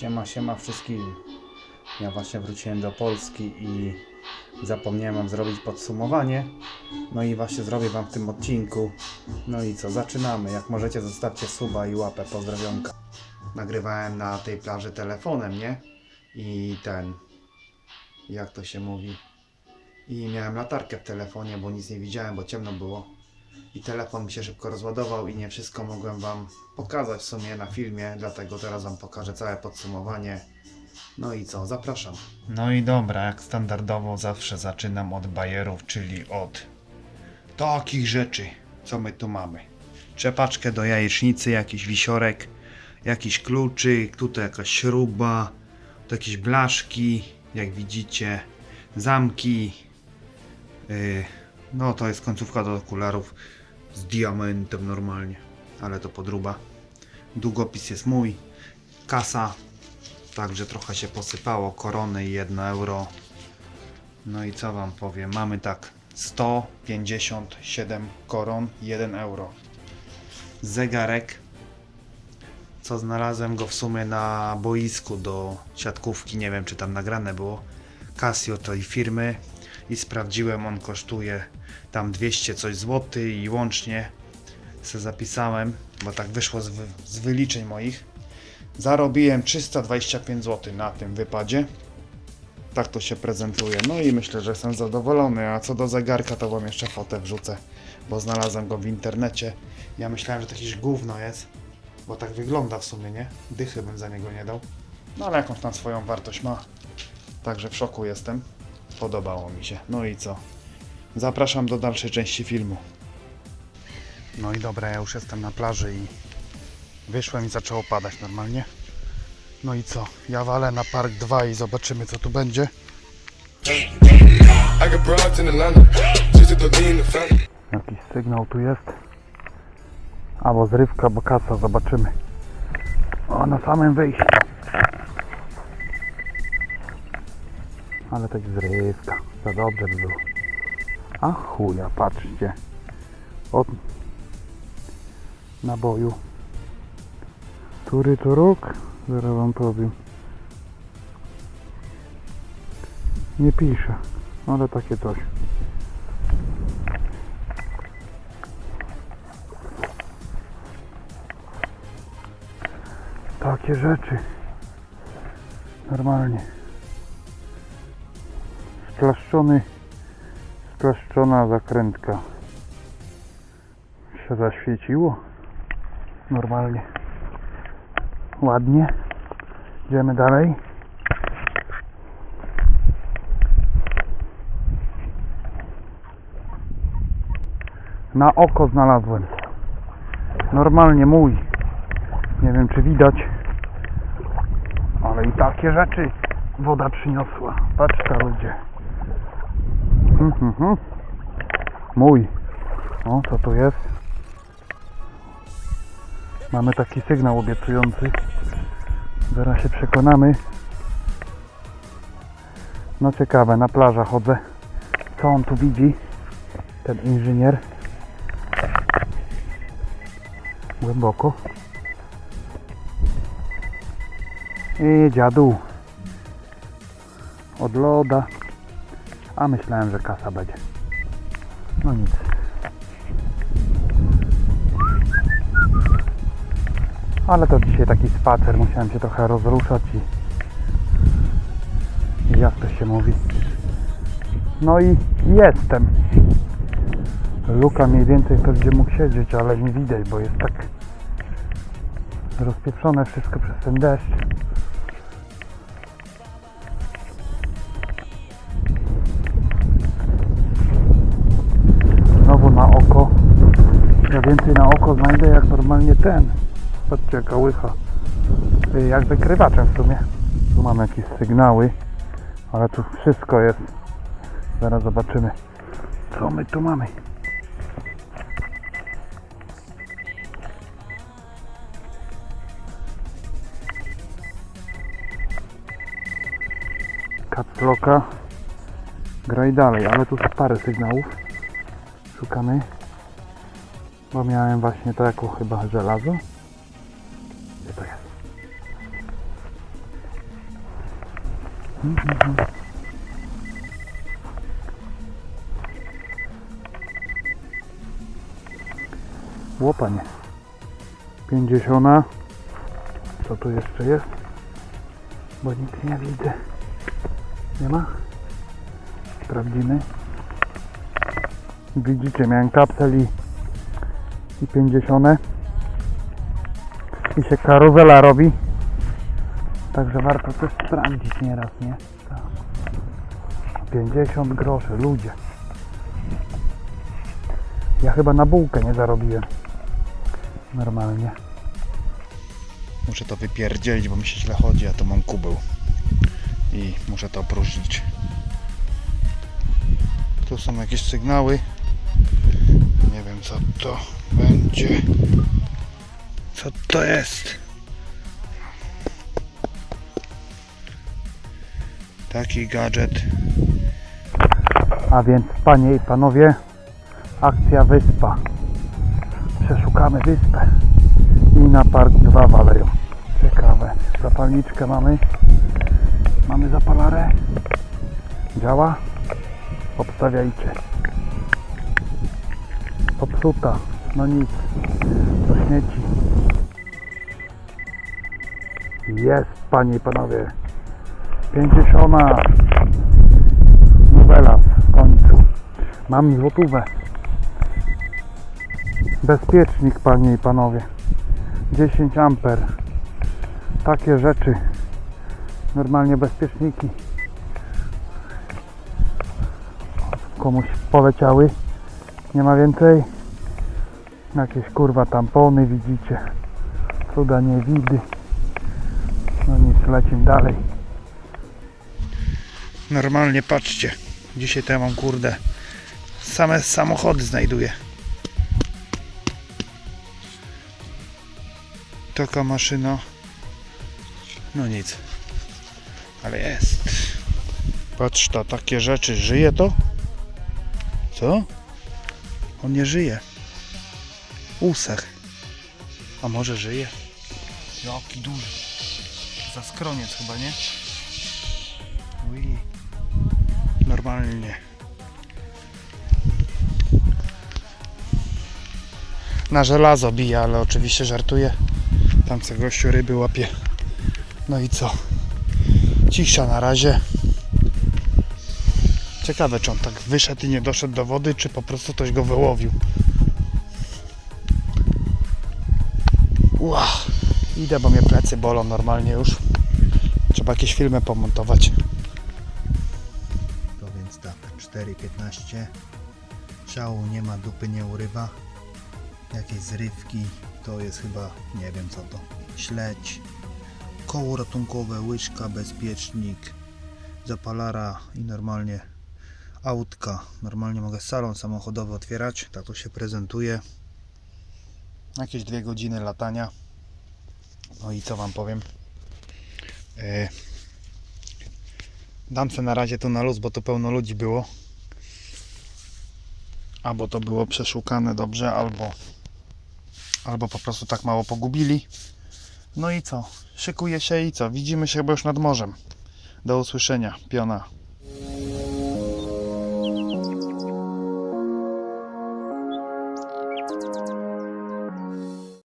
Siema, siema wszystkim. Ja właśnie wróciłem do Polski i zapomniałem wam zrobić podsumowanie. No i właśnie zrobię wam w tym odcinku. No i co, zaczynamy. Jak możecie zostawcie suba i łapę, pozdrowionka. Nagrywałem na tej plaży telefonem, nie? I ten... Jak to się mówi? I miałem latarkę w telefonie, bo nic nie widziałem, bo ciemno było. I telefon mi się szybko rozładował i nie wszystko mogłem Wam pokazać w sumie na filmie, dlatego teraz Wam pokażę całe podsumowanie. No i co, zapraszam. No i dobra, jak standardowo zawsze zaczynam od bajerów, czyli od takich rzeczy, co my tu mamy. Czepaczkę do jajecznicy, jakiś wisiorek, jakiś kluczyk, tutaj jakaś śruba, jakieś blaszki, jak widzicie, zamki, Yy, no to jest końcówka do okularów z diamentem normalnie, ale to podruba. Długopis jest mój, kasa, także trochę się posypało, korony i 1 euro. No i co wam powiem, mamy tak 157 koron, 1 euro. Zegarek, co znalazłem go w sumie na boisku do siatkówki, nie wiem czy tam nagrane było. Casio tej firmy i sprawdziłem, on kosztuje tam 200 coś złoty i łącznie se zapisałem, bo tak wyszło z, wy, z wyliczeń moich. Zarobiłem 325 zł na tym wypadzie. Tak to się prezentuje. No i myślę, że jestem zadowolony. A co do zegarka, to wam jeszcze fotę wrzucę, bo znalazłem go w internecie. Ja myślałem, że to jakieś gówno jest, bo tak wygląda w sumie, nie? Dychy bym za niego nie dał. No ale jakąś tam swoją wartość ma. Także w szoku jestem. Podobało mi się. No i co? Zapraszam do dalszej części filmu. No i dobra, ja już jestem na plaży i wyszłem i zaczęło padać normalnie. No i co? Ja walę na park 2 i zobaczymy co tu będzie. Jakiś sygnał tu jest. Albo zrywka, albo kasa, zobaczymy. O, na samym wyjściu. Ale tak zrywka. Za dobrze by było. A chuja, patrzcie. Od naboju. Który to rok? Zaraz wam powiem. Nie pisze, ale takie coś. Takie rzeczy. Normalnie. Splaszczony, splaszczona zakrętka. Się zaświeciło. Normalnie. Ładnie. Idziemy dalej. Na oko znalazłem. Normalnie mój. Nie wiem czy widać. Ale i takie rzeczy woda przyniosła. Patrzcie ludzie. Mhm. Mój. O, co tu jest? Mamy taki sygnał obiecujący. Zaraz się przekonamy. No ciekawe, na plaża chodzę. Co on tu widzi? Ten inżynier. Głęboko. I dziadu. Od loda. A myślałem, że kasa będzie. No nic. Ale to dzisiaj taki spacer. Musiałem się trochę rozruszać i... jak to się mówi. No i jestem. Luka mniej więcej to gdzie mógł siedzieć, ale nie widać, bo jest tak rozpieprzone wszystko przez ten deszcz. Ja więcej na oko znajdę jak normalnie ten. Patrzcie jaka łycha. Y, Jak wykrywaczem w sumie. Tu mamy jakieś sygnały. Ale tu wszystko jest. Zaraz zobaczymy. Co my tu mamy? Capsloka. Graj dalej, ale tu jest parę sygnałów. Szukamy. Bo miałem właśnie to jako chyba żelazo. Gdzie to jest? Łopanie. 50. Co tu jeszcze jest? Bo nic nie widzę. Nie ma? Sprawdzimy. Widzicie, miałem kapsel i, i 50. I się karuzela robi. Także warto też sprawdzić nieraz, nie? Tak. 50 groszy, ludzie. Ja chyba na bułkę nie zarobiłem. Normalnie. Muszę to wypierdzielić, bo mi się źle chodzi, a to mam kubeł. I muszę to opróżnić. Tu są jakieś sygnały. Nie wiem co to będzie. Co to jest? Taki gadżet. A więc panie i panowie, akcja wyspa. Przeszukamy wyspę. I na park 2 waleją. Ciekawe. Zapalniczkę mamy. Mamy zapalarę. Działa? Obstawiajcie. Popsuta. No nic. Do śmieci. Jest, panie i panowie. 50. Nowela w końcu. Mam złotówę. Bezpiecznik, panie i panowie. 10 amper. Takie rzeczy. Normalnie bezpieczniki. Komuś poleciały. Nie ma więcej. Jakieś kurwa tampony widzicie. Cuda nie widy. No nic, lecimy dalej. Normalnie patrzcie. Dzisiaj to ja mam kurde. Same samochody znajduję. Taka maszyna. No nic. Ale jest. Patrz to, takie rzeczy. Żyje to? Co? On nie żyje. Usach. A może żyje? Jaki duży. Za skroniec chyba, nie? Ui. Normalnie. Na żelazo bije, ale oczywiście żartuję. Tam co gościu ryby łapie. No i co? Cisza na razie. Ciekawe, czy on tak wyszedł i nie doszedł do wody, czy po prostu ktoś go wyłowił. Ła, idę, bo mnie plecy bolą normalnie już. Trzeba jakieś filmy pomontować. To więc tak, 4,15. Szału nie ma, dupy nie urywa. Jakieś zrywki, to jest chyba, nie wiem co to, śledź. Koło ratunkowe, łyżka, bezpiecznik, zapalara i normalnie autka. Normalnie mogę salon samochodowy otwierać, tak to się prezentuje. Jakieś dwie godziny latania. No i co wam powiem? E, Dam se na razie tu na luz, bo tu pełno ludzi było. Albo to było przeszukane dobrze, albo, albo po prostu tak mało pogubili. No i co? Szykuje się i co? Widzimy się chyba już nad morzem. Do usłyszenia. Piona.